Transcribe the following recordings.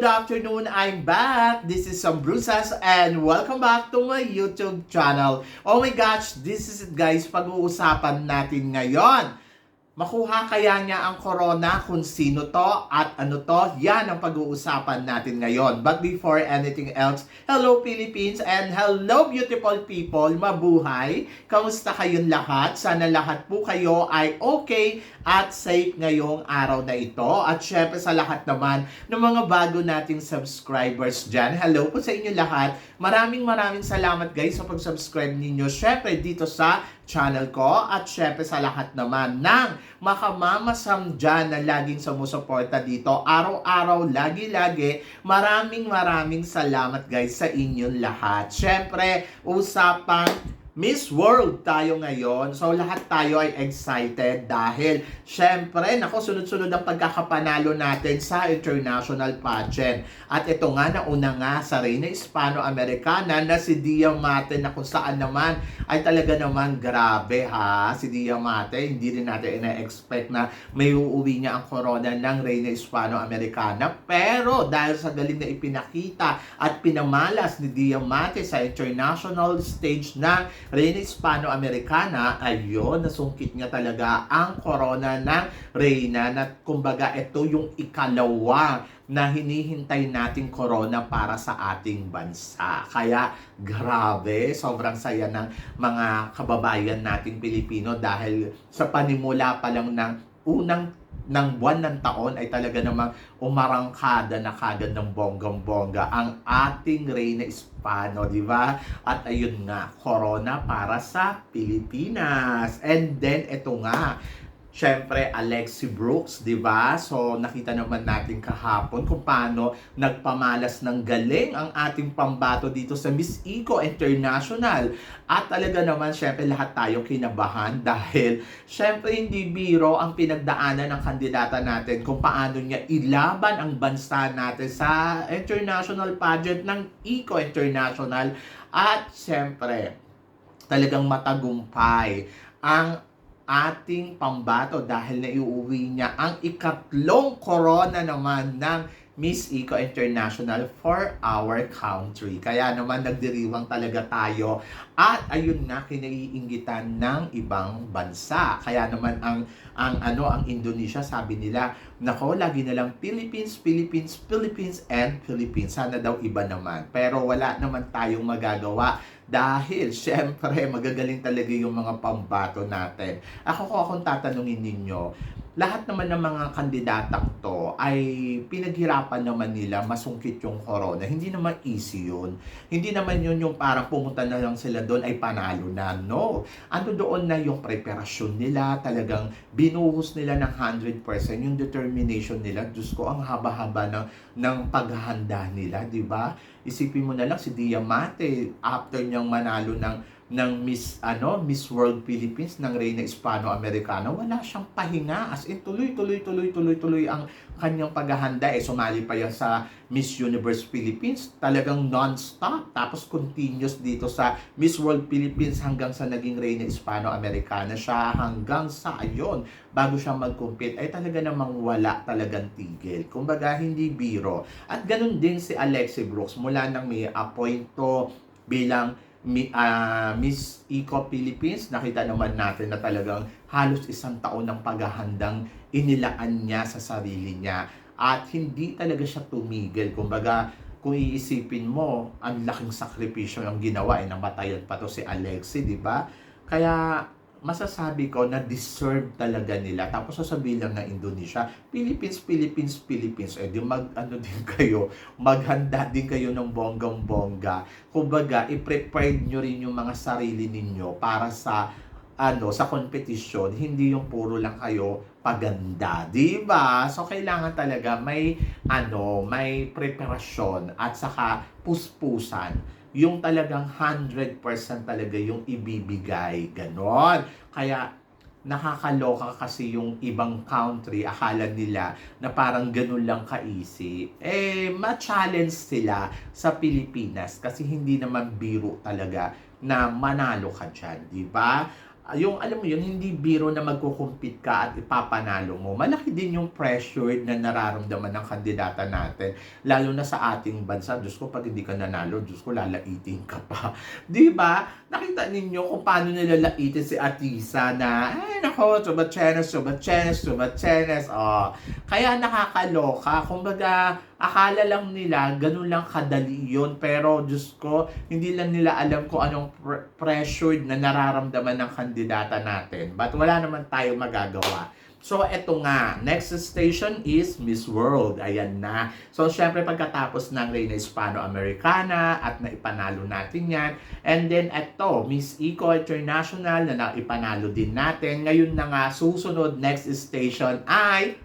Good afternoon! I'm back! This is Sam Brusas and welcome back to my YouTube channel. Oh my gosh, this is it guys, pag-uusapan natin ngayon. Makuha kaya niya ang corona kung sino to at ano to? Yan ang pag-uusapan natin ngayon. But before anything else, hello Philippines and hello beautiful people! Mabuhay! Kamusta kayong lahat? Sana lahat po kayo ay okay at safe ngayong araw na ito. At syempre sa lahat naman ng mga bago nating subscribers dyan, hello po sa inyo lahat. Maraming maraming salamat guys sa pag-subscribe ninyo. Syempre dito sa channel ko at syempre sa lahat naman ng makamamasam dyan na laging sumusuporta dito. Araw-araw, lagi-lagi. Maraming maraming salamat guys sa inyong lahat. Syempre, usapang Miss World tayo ngayon. So lahat tayo ay excited dahil syempre, nako sunod-sunod ang pagkakapanalo natin sa international pageant. At ito nga nauna nga sa Reina Hispano-Americana na si Dia Mate na kung saan naman ay talaga naman grabe ha. Si Dia Mate, hindi rin natin ina-expect na may uuwi niya ang corona ng Reina Hispano-Americana. Pero dahil sa galing na ipinakita at pinamalas ni Dia Mate sa international stage ng Reina Hispano-Americana, ayun, nasungkit niya talaga ang corona ng Reina na kumbaga ito yung ikalawa na hinihintay nating corona para sa ating bansa. Kaya grabe, sobrang saya ng mga kababayan nating Pilipino dahil sa panimula pa lang ng unang ng buwan ng taon ay talaga namang umarangkada na kagad ng bonggang-bongga ang ating Reyna Hispano, di ba? At ayun nga, corona para sa Pilipinas. And then, ito nga, Siyempre, Alexi Brooks, di ba? So, nakita naman natin kahapon kung paano nagpamalas ng galing ang ating pambato dito sa Miss Eco International. At talaga naman, siyempre, lahat tayo kinabahan dahil, siyempre, hindi biro ang pinagdaanan ng kandidata natin kung paano niya ilaban ang bansa natin sa international pageant ng Eco International. At, siyempre, talagang matagumpay ang ating pambato dahil naiuwi niya ang ikatlong corona naman ng Miss Eco International for our country. Kaya naman nagdiriwang talaga tayo at ayun na kinaiingitan ng ibang bansa. Kaya naman ang ang ano ang Indonesia sabi nila, nako lagi na lang Philippines, Philippines, Philippines and Philippines. Sana daw iba naman. Pero wala naman tayong magagawa dahil, syempre, magagaling talaga yung mga pambato natin. Ako ko akong tatanungin ninyo, lahat naman ng mga kandidatang to ay pinaghirapan naman nila masungkit yung corona. Hindi naman easy yun. Hindi naman yun yung parang pumunta na lang sila doon ay panalo na. No. Ano doon na yung preparasyon nila, talagang binuhos nila ng 100% yung determination nila. Diyos ko, ang haba-haba ng, ng paghahanda nila, di ba? Isipin mo na lang si Diamante after niyang manalo ng ng Miss ano Miss World Philippines ng Reina Hispano-Americana wala siyang pahinga. As in tuloy tuloy tuloy tuloy tuloy ang kanyang paghahanda. Eh sumali pa yan sa Miss Universe Philippines. Talagang non-stop. Tapos continuous dito sa Miss World Philippines hanggang sa naging Reina Hispano-Americana siya. Hanggang sa ayon bago siya mag-compete ay talaga namang wala talagang tigil. Kumbaga hindi biro. At ganun din si Alexi Brooks mula nang may appoint to bilang uh, Miss Eco Philippines, nakita naman natin na talagang halos isang taon ng paghahandang inilaan niya sa sarili niya. At hindi talaga siya tumigil. Kumbaga, kung iisipin mo, ang laking sakripisyo yung ginawa, eh, namatayan pa to si Alexi, di ba? Kaya, masasabi ko na deserve talaga nila. Tapos sasabihin lang ng Indonesia, Philippines, Philippines, Philippines. Eh di mag, ano din kayo, maghanda din kayo ng bonggang-bongga. Kumbaga, i-prepare nyo rin yung mga sarili ninyo para sa ano sa competition, hindi yung puro lang kayo paganda, 'di ba? So kailangan talaga may ano, may preparasyon at saka puspusan yung talagang 100% talaga yung ibibigay. Ganon. Kaya nakakaloka kasi yung ibang country, akala nila na parang ganun lang ka-easy. Eh, ma-challenge sila sa Pilipinas kasi hindi naman biro talaga na manalo ka dyan, di ba? Ah, yung alam mo yun, hindi biro na magkukumpit ka at ipapanalo mo. Malaki din yung pressure na nararamdaman ng kandidata natin. Lalo na sa ating bansa. Diyos ko, pag hindi ka nanalo, Diyos ko, lalaitin ka pa. Di ba? Nakita ninyo kung paano nilalaitin si Atisa na, ay nako, tubatsenes, tubatsenes, tubatsenes. Oh. Kaya nakakaloka. Kumbaga, akala lang nila, ganun lang kadali yun. Pero, Diyos ko, hindi lang nila alam kung anong pre- pressured na nararamdaman ng kandidata natin. But wala naman tayo magagawa. So, eto nga. Next station is Miss World. Ayan na. So, syempre, pagkatapos ng Reina Hispano-Americana at naipanalo natin yan. And then, eto, Miss Eco International na naipanalo din natin. Ngayon na nga, susunod, next station ay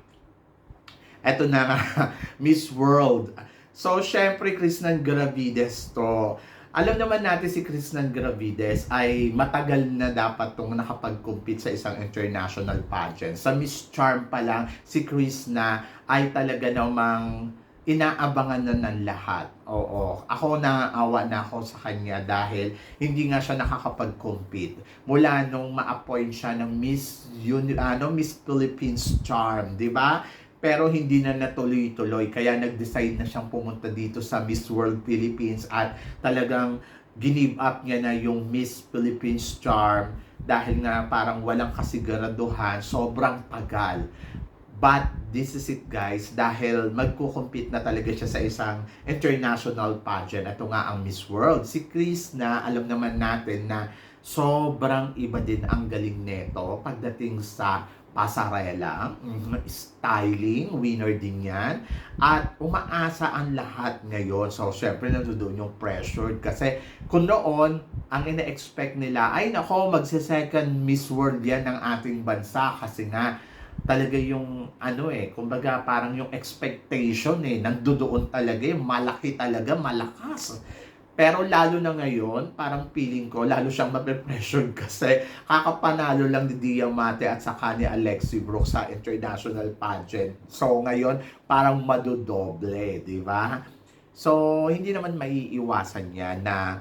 eto na nga, Miss World. So, syempre, Krishnan Gravides to. Alam naman natin si Krishnan Gravides ay matagal na dapat tong nakapag-compete sa isang international pageant. Sa Miss Charm pa lang, si Krishna ay talaga namang inaabangan na ng lahat. Oo. Ako naawa na ako sa kanya dahil hindi nga siya nakakapag-compete. Mula nung ma-appoint siya ng Miss, Uni- ano, Miss Philippines Charm, di ba? Pero hindi na natuloy-tuloy. Kaya nag-decide na siyang pumunta dito sa Miss World Philippines at talagang give up niya na yung Miss Philippines Charm dahil nga parang walang kasiguraduhan, sobrang tagal. But this is it guys, dahil magkukumpit na talaga siya sa isang international pageant. Ito nga ang Miss World. Si Chris na alam naman natin na sobrang iba din ang galing neto pagdating sa pasarela, mhm, styling, winner din yan. At umaasa ang lahat ngayon. So, syempre, nandoon yung pressure. Kasi kung noon, ang ina-expect nila, ay nako, magse-second Miss World yan ng ating bansa. Kasi nga, talaga yung ano eh, kumbaga parang yung expectation eh, nandoon talaga eh, malaki talaga, malakas. Pero lalo na ngayon, parang feeling ko, lalo siyang mape-pressure kasi kakapanalo lang ni Diamante at saka ni Alexi Brooks sa international pageant. So ngayon, parang madodoble, di ba? So, hindi naman maiiwasan yan na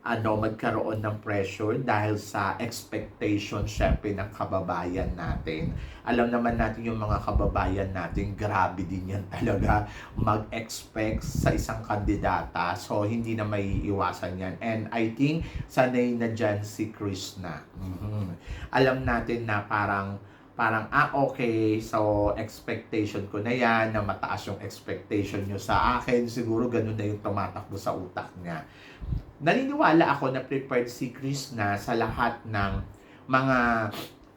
ano, magkaroon ng pressure dahil sa expectation syempre ng kababayan natin. Alam naman natin yung mga kababayan natin, grabe din yan talaga mag-expect sa isang kandidata. So, hindi na may iwasan yan. And I think, sanay na dyan si Krishna. Mhm. Alam natin na parang parang, ah, okay, so expectation ko na yan, na mataas yung expectation nyo sa akin, siguro ganun na yung tumatakbo sa utak niya naniniwala ako na prepared si Krishna sa lahat ng mga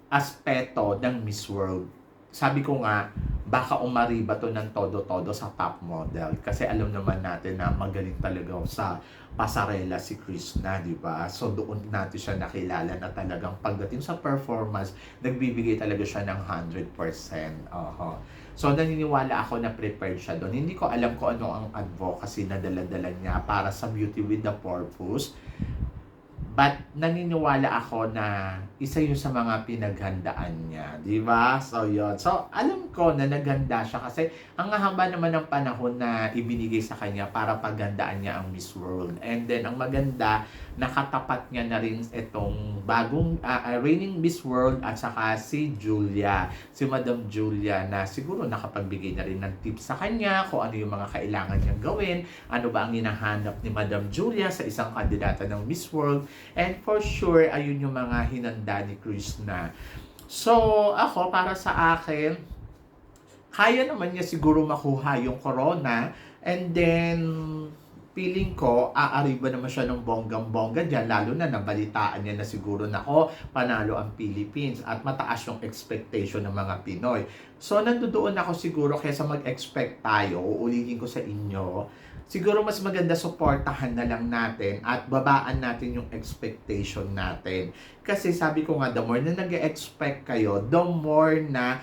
aspeto ng Miss World. Sabi ko nga, baka umariba to ng todo-todo sa top model. Kasi alam naman natin na magaling talaga sa pasarela si Krishna, di ba? So doon natin siya nakilala na talagang pagdating sa performance, nagbibigay talaga siya ng 100%. Oho. So naniniwala ako na prepared siya doon. Hindi ko alam kung ano ang advocacy na daladala niya para sa Beauty with the Purpose. But naniniwala ako na isa yun sa mga pinaghandaan niya, di ba? So yun. So alam ko na naganda siya kasi ang haba naman ng panahon na ibinigay sa kanya para pagandaan niya ang Miss World. And then ang maganda, nakatapat niya na rin itong bagong uh, reigning Miss World at saka si Julia, si Madam Julia na siguro nakapagbigay na rin ng tips sa kanya kung ano yung mga kailangan niyang gawin, ano ba ang hinahanap ni Madam Julia sa isang kandidata ng Miss World And for sure, ayun yung mga hinanda ni Krishna. So, ako, para sa akin, kaya naman niya siguro makuha yung corona. And then, feeling ko, aariba naman siya ng bonggang-bongga dyan, lalo na nabalitaan niya na siguro na, oh, panalo ang Philippines at mataas yung expectation ng mga Pinoy. So, nandoon ako siguro kaysa mag-expect tayo, uulitin ko sa inyo, siguro mas maganda suportahan na lang natin at babaan natin yung expectation natin. Kasi sabi ko nga, the more na nag expect kayo, the more na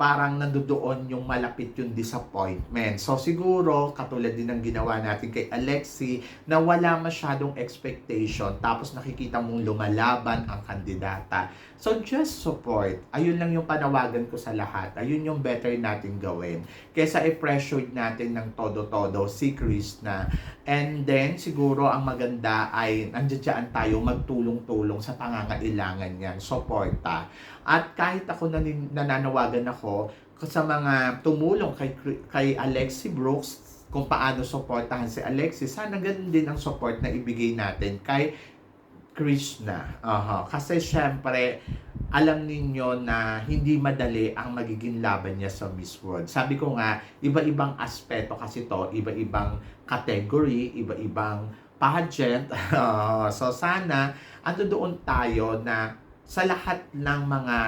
parang nandoon yung malapit yung disappointment. So siguro, katulad din ng ginawa natin kay Alexi, na wala masyadong expectation, tapos nakikita mong lumalaban ang kandidata. So just support. Ayun lang yung panawagan ko sa lahat. Ayun yung better natin gawin. Kesa i-pressure natin ng todo-todo si Chris na. And then, siguro ang maganda ay nandiyan tayo magtulong-tulong sa pangangailangan niyan. Suporta. At kahit ako nanin, nananawagan ako sa mga tumulong kay, kay Alexi Brooks kung paano suportahan si Alexi, sana ganun din ang support na ibigay natin kay Krishna. Aha. Kasi syempre, alam ninyo na hindi madali ang magiging laban niya sa Miss World. Sabi ko nga, iba-ibang aspeto kasi to, iba-ibang category, iba-ibang pageant. Ah, so sana, ando doon tayo na sa lahat ng mga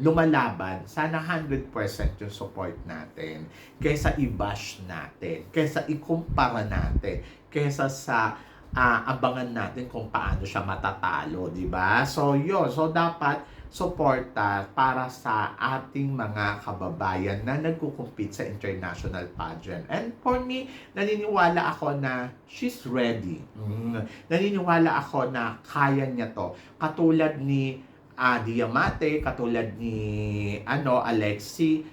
lumalaban, sana 100% yung support natin kaysa i-bash natin, kaysa ikumpara natin, kaysa sa ah, abangan natin kung paano siya matatalo, di ba? So, yun. So, dapat suporta para sa ating mga kababayan na nagkukumpit sa international pageant. And for me, naniniwala ako na she's ready. Mm. Naniniwala ako na kaya niya to. Katulad ni ah, Diamante, katulad ni ano Alexi,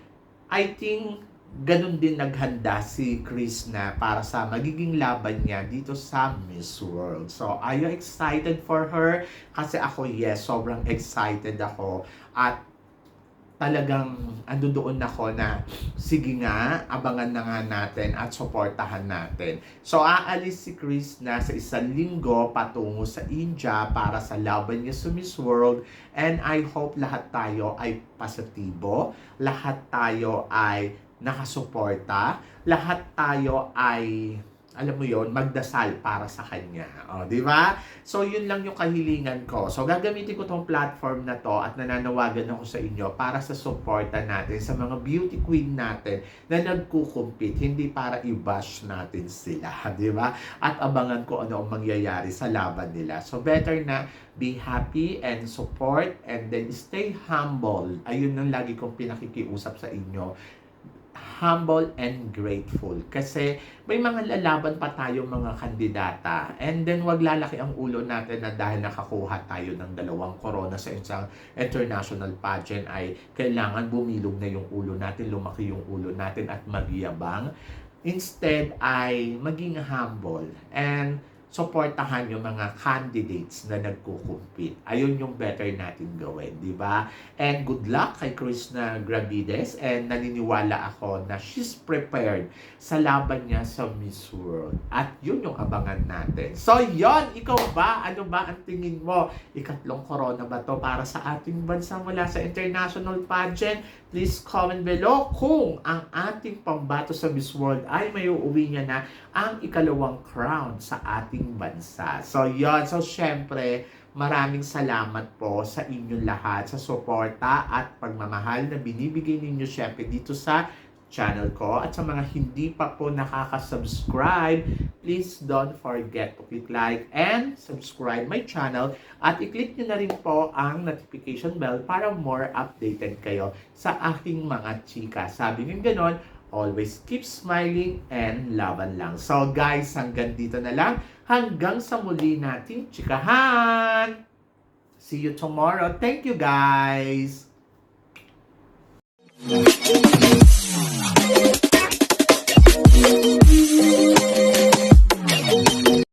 I think ganun din naghanda si Chris na para sa magiging laban niya dito sa Miss World. So, are you excited for her? Kasi ako, yes, sobrang excited ako. At talagang ando doon ako na sige nga, abangan na nga natin at suportahan natin. So aalis si Chris na sa isang linggo patungo sa India para sa laban niya sa Miss World. And I hope lahat tayo ay positibo, lahat tayo ay nakasuporta, lahat tayo ay alam mo yon magdasal para sa kanya. O, di ba? So, yun lang yung kahilingan ko. So, gagamitin ko tong platform na to at nananawagan ako sa inyo para sa suporta natin sa mga beauty queen natin na nagkukumpit, hindi para i-bash natin sila, di ba? At abangan ko ano ang mangyayari sa laban nila. So, better na be happy and support and then stay humble. Ayun ang lagi kong pinakikiusap sa inyo humble and grateful. Kasi may mga lalaban pa tayo mga kandidata. And then wag lalaki ang ulo natin na dahil nakakuha tayo ng dalawang corona sa isang international pageant ay kailangan bumilog na yung ulo natin, lumaki yung ulo natin at magyabang. Instead ay maging humble and suportahan yung mga candidates na nagkukumpit. Ayun yung better natin gawin, di ba? And good luck kay Krishna Gravides and naniniwala ako na she's prepared sa laban niya sa Miss World. At yun yung abangan natin. So yon ikaw ba? Ano ba ang tingin mo? Ikatlong corona ba to para sa ating bansa mula sa international pageant? Please comment below kung ang ating pambato sa Miss World ay may uuwi niya na ang ikalawang crown sa ating bansa. So, yon So, syempre, maraming salamat po sa inyong lahat sa suporta at pagmamahal na binibigay ninyo syempre dito sa channel ko. At sa mga hindi pa po nakaka-subscribe, please don't forget to click like and subscribe my channel. At i-click nyo na rin po ang notification bell para more updated kayo sa aking mga chika. Sabi ng ganon, always keep smiling and laban lang. So guys, hanggang dito na lang. Hanggang sa muli nating chikahan! See you tomorrow. Thank you guys!